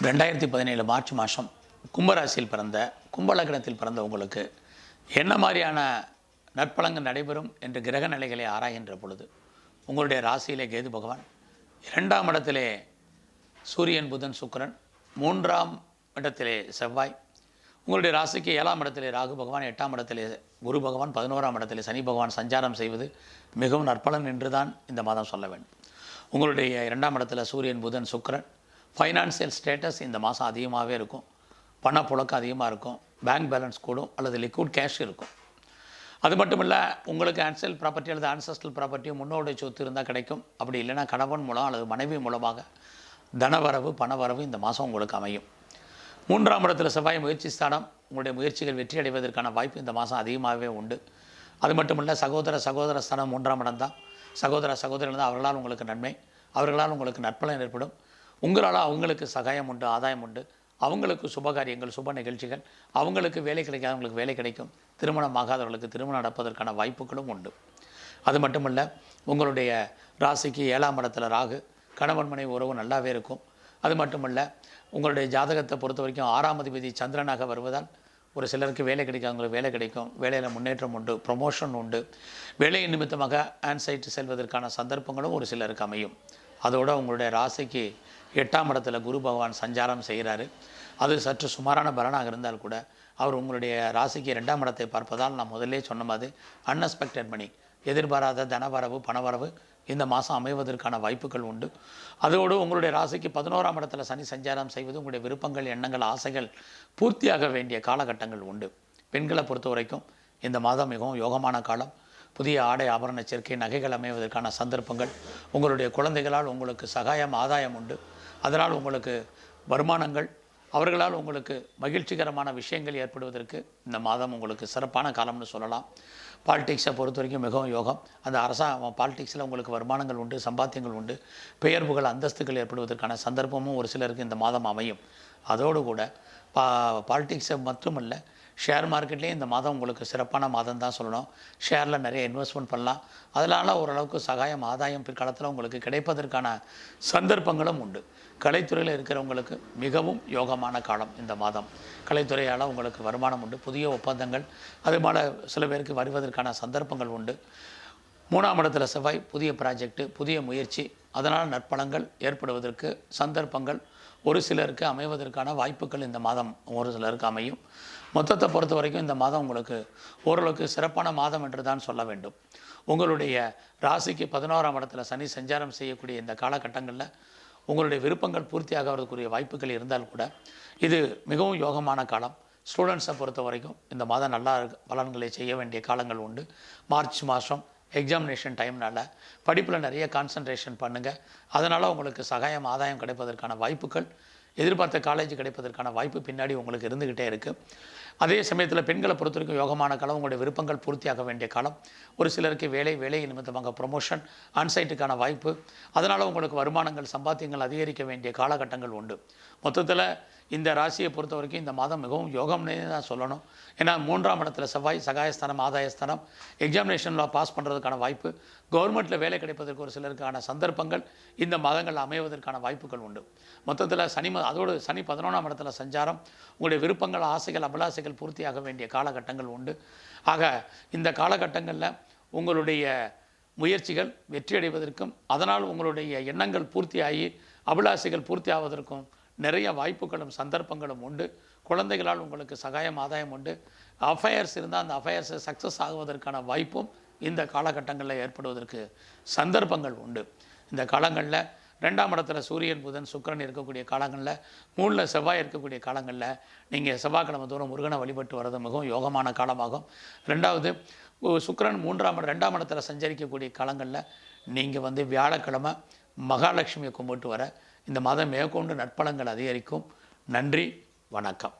ரெண்டாயிரத்தி பதினேழு மார்ச் மாதம் கும்பராசியில் பிறந்த கும்பலக்கணத்தில் பிறந்த உங்களுக்கு என்ன மாதிரியான நற்பலங்கள் நடைபெறும் என்று கிரக நிலைகளை ஆராய்கின்ற பொழுது உங்களுடைய ராசியிலே கேது பகவான் இரண்டாம் இடத்திலே சூரியன் புதன் சுக்கரன் மூன்றாம் இடத்திலே செவ்வாய் உங்களுடைய ராசிக்கு ஏழாம் இடத்திலே ராகு பகவான் எட்டாம் இடத்திலே குரு பகவான் பதினோராம் இடத்திலே சனி பகவான் சஞ்சாரம் செய்வது மிகவும் நற்பலன் என்று தான் இந்த மாதம் சொல்ல வேண்டும். உங்களுடைய இரண்டாம் இடத்துல சூரியன் புதன் சுக்கரன் ஃபைனான்சியல் ஸ்டேட்டஸ் இந்த மாதம் அதிகமாகவே இருக்கும். பணப்புழக்கம் அதிகமாக இருக்கும். பேங்க் பேலன்ஸ் கூடும் அல்லது லிக்விட் கேஷ் இருக்கும். அது மட்டும் இல்லை உங்களுக்கு ஆன்சல் ப்ராப்பர்ட்டி அல்லது ஆன்சஸ்டல் ப்ராப்பர்ட்டி முன்னோடைய சொத்து இருந்தால் கிடைக்கும். அப்படி இல்லைன்னா கணவன் மூலம் அல்லது மனைவி மூலமாக தனவரவு பணவரவு இந்த மாதம் உங்களுக்கு அமையும். மூன்றாம் இடத்தில் செவ்வாய் முயற்சி ஸ்தானம். உங்களுடைய முயற்சிகள் வெற்றி அடைவதற்கான வாய்ப்பு இந்த மாதம் அதிகமாகவே உண்டு. அது மட்டும் இல்லை சகோதர சகோதர ஸ்தானம் மூன்றாம் இடம் தான் சகோதர சகோதரர்கள் தான் அவர்களால் உங்களுக்கு நன்மை. அவர்களால் உங்களுக்கு நற்பலன் ஏற்படும். உங்களால் அவங்களுக்கு சகாயம் உண்டு ஆதாயம் உண்டு. அவங்களுக்கு சுபகாரியங்கள் சுப நிகழ்ச்சிகள் அவங்களுக்கு வேலை கிடைக்காதவங்களுக்கு வேலை கிடைக்கும். திருமணம் ஆகாதவர்களுக்கு திருமணம் நடப்பதற்கான வாய்ப்புகளும் உண்டு. அது மட்டுமல்ல உங்களுடைய ராசிக்கு ஏழாம் இடத்துல ராகு கணவன் மனைவி உறவு நல்லாவே இருக்கும். அது மட்டுமல்ல உங்களுடைய ஜாதகத்தை பொறுத்த வரைக்கும் ஆறாம் அதிபதி சந்திரனாக வருவதால் ஒரு சிலருக்கு வேலை கிடைக்காதவங்களுக்கு வேலை கிடைக்கும். வேலையில் முன்னேற்றம் உண்டு ப்ரொமோஷன் உண்டு. வேலை நிமித்தமாக ஆன்சைட் செல்வதற்கான சந்தர்ப்பங்களும் ஒரு சிலருக்கு அமையும். அதோடு உங்களுடைய ராசிக்கு எட்டாம் இடத்துல குரு பகவான் சஞ்சாரம் செய்கிறாரு. அது சற்று சுமாரான பலனாக இருந்தால் கூட அவர் உங்களுடைய ராசிக்கு ரெண்டாம் இடத்தை பார்ப்பதால் நான் முதல்லே சொன்ன மாதிரி அன்எக்ஸ்பெக்டட் மணி எதிர்பாராத தனவரவு பணவரவு இந்த மாதம் அமைவதற்கான வாய்ப்புகள் உண்டு. அதோடு உங்களுடைய ராசிக்கு பதினோராம் இடத்துல சனி சஞ்சாரம் செய்வது உங்களுடைய விருப்பங்கள் எண்ணங்கள் ஆசைகள் பூர்த்தியாக வேண்டிய காலகட்டங்கள் உண்டு. பெண்களை பொறுத்த வரைக்கும் இந்த மாதம் மிகவும் யோகமான காலம். புதிய ஆடை ஆபரண சேர்க்கை நகைகள் அமைவதற்கான சந்தர்ப்பங்கள் உங்களுடைய குழந்தைகளால் உங்களுக்கு சகாயம் ஆதாயம் உண்டு. அதனால் உங்களுக்கு வருமானங்கள் அவர்களால் உங்களுக்கு மகிழ்ச்சிகரமான விஷயங்கள் ஏற்படுவதற்கு இந்த மாதம் உங்களுக்கு சிறப்பான காலம்னு சொல்லலாம். பாலிடிக்ஸை பொறுத்த வரைக்கும் மிகவும் யோகம். அந்த அரசாங்க பாலிடிக்ஸில் உங்களுக்கு வருமானங்கள் உண்டு சம்பாத்தியங்கள் உண்டு பெயர் புகழ் அந்தஸ்துகள் ஏற்படுவதற்கான சந்தர்ப்பமும் ஒரு சிலருக்கு இந்த மாதம் அமையும். அதோடு கூட பா பாலிடிக்ஸை மட்டுமல்ல ஷேர் மார்க்கெட்லேயும் இந்த மாதம் உங்களுக்கு சிறப்பான மாதம் தான் சொல்லணும். ஷேரில் நிறைய இன்வெஸ்ட்மெண்ட் பண்ணலாம். அதனால் ஓரளவுக்கு சகாயம் ஆதாயம் பிற்காலத்தில் உங்களுக்கு கிடைப்பதற்கான சந்தர்ப்பங்களும் உண்டு. கலைத்துறையில் இருக்கிறவங்களுக்கு மிகவும் யோகமான காலம் இந்த மாதம். கலைத்துறையால் உங்களுக்கு வருமானம் உண்டு புதிய ஒப்பந்தங்கள் அது போல் சில பேருக்கு வருவதற்கான சந்தர்ப்பங்கள் உண்டு. மூணாம் இடத்துல செவ்வாய் புதிய ப்ராஜெக்ட்டு புதிய முயற்சி அதனால் நற்பலங்கள் ஏற்படுவதற்கு சந்தர்ப்பங்கள் ஒரு சிலருக்கு அமைவதற்கான வாய்ப்புகள் இந்த மாதம் ஒரு சிலருக்கு அமையும். மொத்தத்தை பொறுத்த வரைக்கும் இந்த மாதம் உங்களுக்கு ஓரளவுக்கு சிறப்பான மாதம் என்று தான் சொல்ல வேண்டும். உங்களுடைய ராசிக்கு பதினோராம் இடத்துல சனி சஞ்சாரம் செய்யக்கூடிய இந்த காலகட்டங்களில் உங்களுடைய விருப்பங்கள் பூர்த்தியாகிறதுக்குரிய வாய்ப்புகள் இருந்தால் கூட இது மிகவும் யோகமான காலம். ஸ்டூடெண்ட்ஸை பொறுத்த வரைக்கும் இந்த மாதம் நல்லா பலன்களை செய்ய வேண்டிய காலங்கள் உண்டு. மார்ச் மாதம் எக்ஸாமினேஷன் டைம்னால படிப்பில் நிறைய கான்சன்ட்ரேஷன் பண்ணுங்கள் அதனால் உங்களுக்கு சகாயம் ஆதாயம் கிடைப்பதற்கான வாய்ப்புகள் எதிர்பார்த்த காலேஜ் கிடைப்பதற்கான வாய்ப்பு பின்னாடி உங்களுக்கு இருந்துக்கிட்டே இருக்குது அதே சமயத்தில் பெண்களை பொறுத்த வரைக்கும் யோகமான காலம் உங்களுடைய விருப்பங்கள் பூர்த்தியாக வேண்டிய காலம். ஒரு சிலருக்கு வேலை வேலை நிமித்தமாக ப்ரொமோஷன் ஆன்சைட்டுக்கான வாய்ப்பு. அதனால் உங்களுக்கு வருமானங்கள் சம்பாத்தியங்கள் அதிகரிக்க வேண்டிய காலகட்டங்கள் உண்டு. மொத்தத்தில் இந்த ராசியை பொறுத்த வரைக்கும் இந்த மாதம் மிகவும் யோகம்னே தான் சொல்லணும். ஏன்னா மூன்றாம் இடத்துல செவ்வாய் சகாயஸ்தானம் ஆதாயஸ்தானம் எக்ஸாமினேஷனில் பாஸ் பண்ணுறதுக்கான வாய்ப்பு. கவர்மெண்ட்டில் வேலை கிடைப்பதற்கு ஒரு சிலருக்கான சந்தர்ப்பங்கள் இந்த மாதங்கள் அமைவதற்கான வாய்ப்புகள் உண்டு. மொத்தத்தில் சனி அதோடு சனி பதினொன்றாம் இடத்துல சஞ்சாரம். உங்களுடைய விருப்பங்கள் ஆசைகள் அபிலாசைகள் பூர்த்தியாக வேண்டிய காலகட்டங்கள் உண்டு. ஆக இந்த காலகட்டங்களில் உங்களுடைய முயற்சிகள் வெற்றியடைவதற்கும் அதனால் உங்களுடைய எண்ணங்கள் பூர்த்தியாகி அபிலாசைகள் பூர்த்தி ஆவதற்கும் நிறைய வாய்ப்புகளும் சந்தர்ப்பங்களும் உண்டு. குழந்தைகளால் உங்களுக்கு சகாயம் ஆதாயம் உண்டு. அஃபயர்ஸ் இருந்தால் அந்த அஃபயர்ஸை சக்ஸஸ் ஆகுவதற்கான வாய்ப்பும் இந்த காலகட்டங்களில் ஏற்படுவதற்கு சந்தர்ப்பங்கள் உண்டு. இந்த காலங்களில் ரெண்டாம் இடத்துல சூரியன் புதன் சுக்கிரன் இருக்கக்கூடிய காலங்களில் மூணில் செவ்வாய் இருக்கக்கூடிய காலங்களில் நீங்கள் செவ்வாய்க்கிழமை தூரம் முருகனை வழிபட்டு வர்றது மிகவும் யோகமான காலமாகும். ரெண்டாவது சுக்கரன் மூன்றாம் ரெண்டாம் இடத்துல சஞ்சரிக்கக்கூடிய காலங்களில் நீங்கள் வந்து வியாழக்கிழமை மகாலட்சுமியை கும்பிட்டு வர இந்த மாதம் மேற்கொண்டு நற்பலங்கள் அதிகரிக்கும். நன்றி வணக்கம்.